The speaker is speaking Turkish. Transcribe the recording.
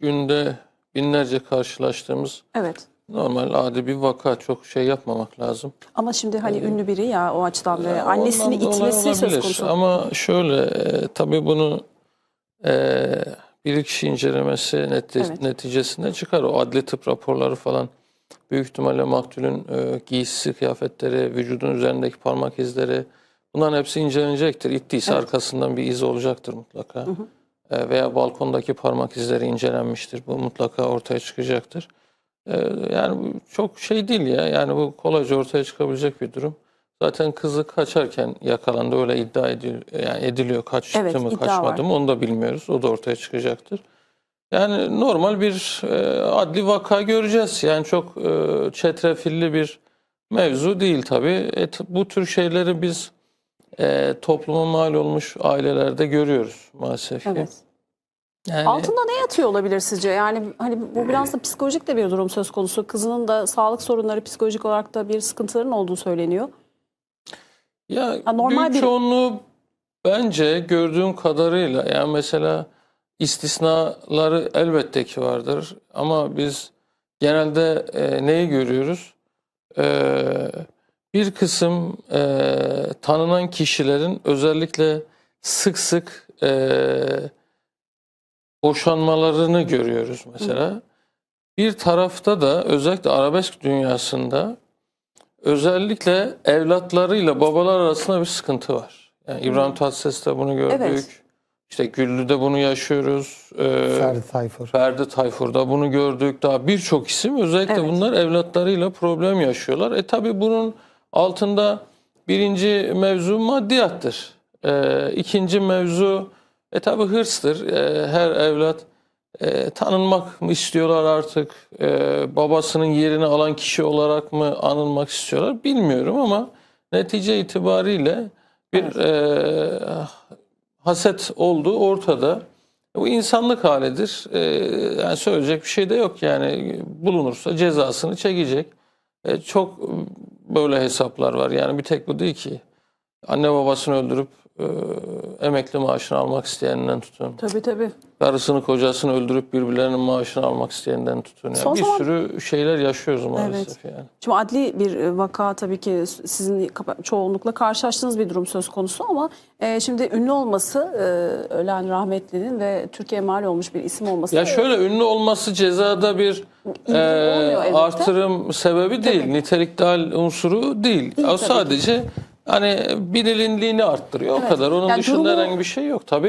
günde binlerce karşılaştığımız Evet. normal adi bir vaka. Çok şey yapmamak lazım. Ama şimdi hani ünlü biri ya o açıdan Ya annesini itmesi söz konusu. Ama şöyle e, tabii bunu e, bir kişi incelemesi neti- Evet. neticesinde çıkar. O adli tıp raporları falan büyük ihtimalle maktulün e, giysisi, kıyafetleri, vücudun üzerindeki parmak izleri bunların hepsi incelenecektir. İttiyse Evet. arkasından bir iz olacaktır mutlaka. E, veya balkondaki parmak izleri incelenmiştir. Bu mutlaka ortaya çıkacaktır. E, yani bu çok şey değil ya. Yani bu kolayca ortaya çıkabilecek bir durum. Zaten kızı kaçarken yakalandı öyle iddia ediliyor. Yani ediliyor kaçtı Evet, mı kaçmadı var. mı onu da bilmiyoruz. O da ortaya çıkacaktır. Yani normal bir e, adli vaka göreceğiz. Yani çok e, çetrefilli bir mevzu değil tabii. E, bu tür şeyleri biz e, topluma mal olmuş ailelerde görüyoruz maalesef. Evet. Yani, Altında ne yatıyor olabilir sizce? Yani hani bu biraz da psikolojik de bir durum söz konusu. Kızının da sağlık sorunları psikolojik olarak da bir sıkıntıların olduğu söyleniyor. Ya Ha, normal bir- çoğunluğu bence gördüğüm kadarıyla yani mesela istisnaları elbette ki vardır ama biz genelde e, neyi görüyoruz? E, bir kısım e, tanınan kişilerin özellikle sık sık e, boşanmalarını görüyoruz mesela. Bir tarafta da özellikle arabesk dünyasında özellikle evlatlarıyla babalar arasında bir sıkıntı var. Yani İbrahim Tatlıses'te bunu gördük. Evet. İşte Güllü'de bunu yaşıyoruz. Ee, Ferdi Tayfur. Ferdi Tayfur'da bunu gördük. Daha birçok isim özellikle Evet. bunlar evlatlarıyla problem yaşıyorlar. E tabi bunun altında birinci mevzu maddiyattır. E, ikinci mevzu e tabi hırstır. E, her evlat e, tanınmak mı istiyorlar artık? E, babasının yerini alan kişi olarak mı anılmak istiyorlar? Bilmiyorum ama netice itibariyle bir e, haset olduğu ortada. Bu insanlık halidir. Ee, yani söyleyecek bir şey de yok. Yani bulunursa cezasını çekecek. Ee, çok böyle hesaplar var. Yani bir tek bu değil ki. Anne babasını öldürüp e, emekli maaşını almak isteyeninden tutun. Tabii tabii. Karısını kocasını öldürüp birbirlerinin maaşını almak isteyeninden tutun. Yani Son bir zaman- sürü şeyler yaşıyoruz maalesef yani. Şimdi adli bir e, vaka tabii ki sizin çoğunlukla karşılaştığınız bir durum söz konusu ama e, şimdi ünlü olması e, ölen rahmetlinin ve Türkiye mal olmuş bir isim olması. Ya şöyle ünlü olması cezada bir İlgili e, olmuyor elbette. artırım sebebi değil, Tabii. niteliktal unsuru değil. Değil o tabii ki. sadece hani bilinirliğini arttırıyor o Evet. kadar. Onun Yani dışında durumu- herhangi bir şey yok tabii.